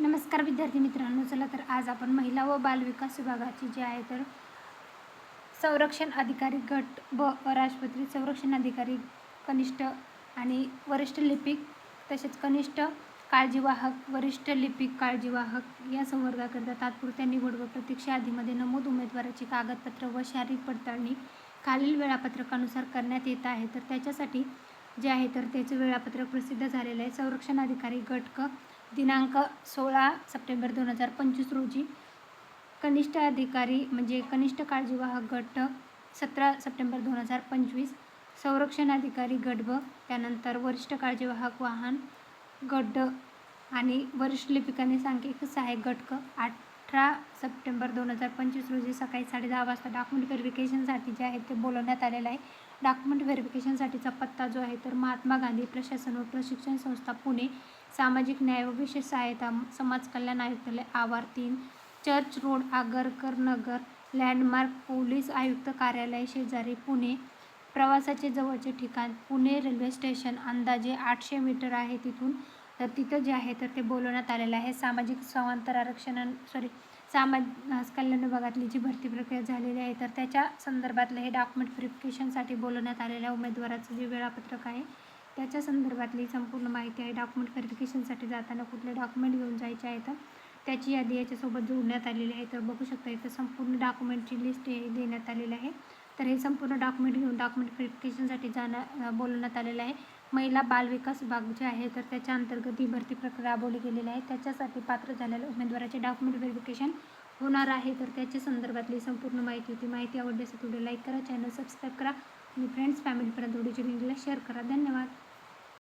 नमस्कार विद्यार्थी मित्रांनो चला तर आज आपण महिला व बालविकास विभागाची जी आहे तर संरक्षण अधिकारी गट ब राजपत्री संरक्षण अधिकारी कनिष्ठ आणि वरिष्ठ लिपिक तसेच कनिष्ठ काळजीवाहक वरिष्ठ लिपिक काळजीवाहक या संवर्गाकरिता तात्पुरत्या निवड व प्रतीक्षा यादीमध्ये नमूद उमेदवाराची कागदपत्र व शारीरिक पडताळणी खालील वेळापत्रकानुसार करण्यात येत आहे. तर त्याच्यासाठी जे आहे तर त्याचं वेळापत्रक प्रसिद्ध झालेलं आहे. संरक्षण अधिकारी गटक दिनांक सोळा सप्टेंबर दोन हजार पंचवीस रोजी. कनिष्ठ अधिकारी म्हणजे कनिष्ठ काळजीवाहक गट सतरा सप्टेंबर दोन हजार पंचवीस. संरक्षण अधिकारी गट ब त्यानंतर वरिष्ठ काळजीवाहक वाहन गट आणि वरिष्ठ लिपिकाने सांख्यिक सहाय्यक गटक आठ अठरा सप्टेंबर दोन हजार पंचवीस रोजी सकाळी साडे दहा वाजता डॉक्युमेंट व्हेरिफिकेशनसाठी जे आहे ते बोलवण्यात आलेलं आहे. डॉक्युमेंट व्हेरिफिकेशनसाठीचा पत्ता जो आहे तर महात्मा गांधी प्रशासन व प्रशिक्षण संस्था पुणे सामाजिक न्याय व विशेष सहायता समाज कल्याण आयुक्तालय आवार तीन church road Agarkar Nagar landmark police आयुक्त कार्यालय शेजारी पुणे प्रवासाचे जवळचे ठिकाण पुणे रेल्वे स्टेशन अंदाजे आठशे मीटर आहे तिथून तर तिथं जे आहे तर ते बोलवण्यात आलेलं आहे. सामाजिक समांतर आरक्षण सॉरी समाज कल्याण विभागातली जी भरती प्रक्रिया झालेली आहे तर त्याच्या संदर्भातलं हे डॉक्युमेंट व्हेरिफिकेशनसाठी बोलवण्यात आलेल्या उमेदवाराचं जे वेळापत्रक आहे त्याच्या संदर्भातली संपूर्ण माहिती आहे. डॉक्युमेंट व्हेरिफिकेशनसाठी जाताना कुठले डॉक्युमेंट घेऊन जायचे आहेत त्याची यादी याच्यासोबत जोडण्यात आलेली आहे. तर बघू शकता इथं संपूर्ण डॉक्युमेंटची लिस्ट हे देण्यात आलेली आहे. तर हे संपूर्ण डॉक्युमेंट घेऊन डॉक्युमेंट व्हेरिफिकेशनसाठी जाणं बोलवण्यात आलेलं आहे. महिला बालविकास विभाग जे आहे तर त्याच्या अंतर्गत ही भरती प्रक्रिया राबवली गेलेली आहे. त्याच्यासाठी पात्र झालेल्या उमेदवाराचे डॉक्युमेंट व्हेरिफिकेशन होणार आहे. तर त्याच्या संदर्भातली संपूर्ण माहिती होती. माहिती आवडली असेल व्हिडिओ लाईक करा चॅनल सबस्क्राईब करा. आणि फ्रेंड्स फॅमिलीपर्यंत व्हिडिओची लिंकला शेअर करा. धन्यवाद.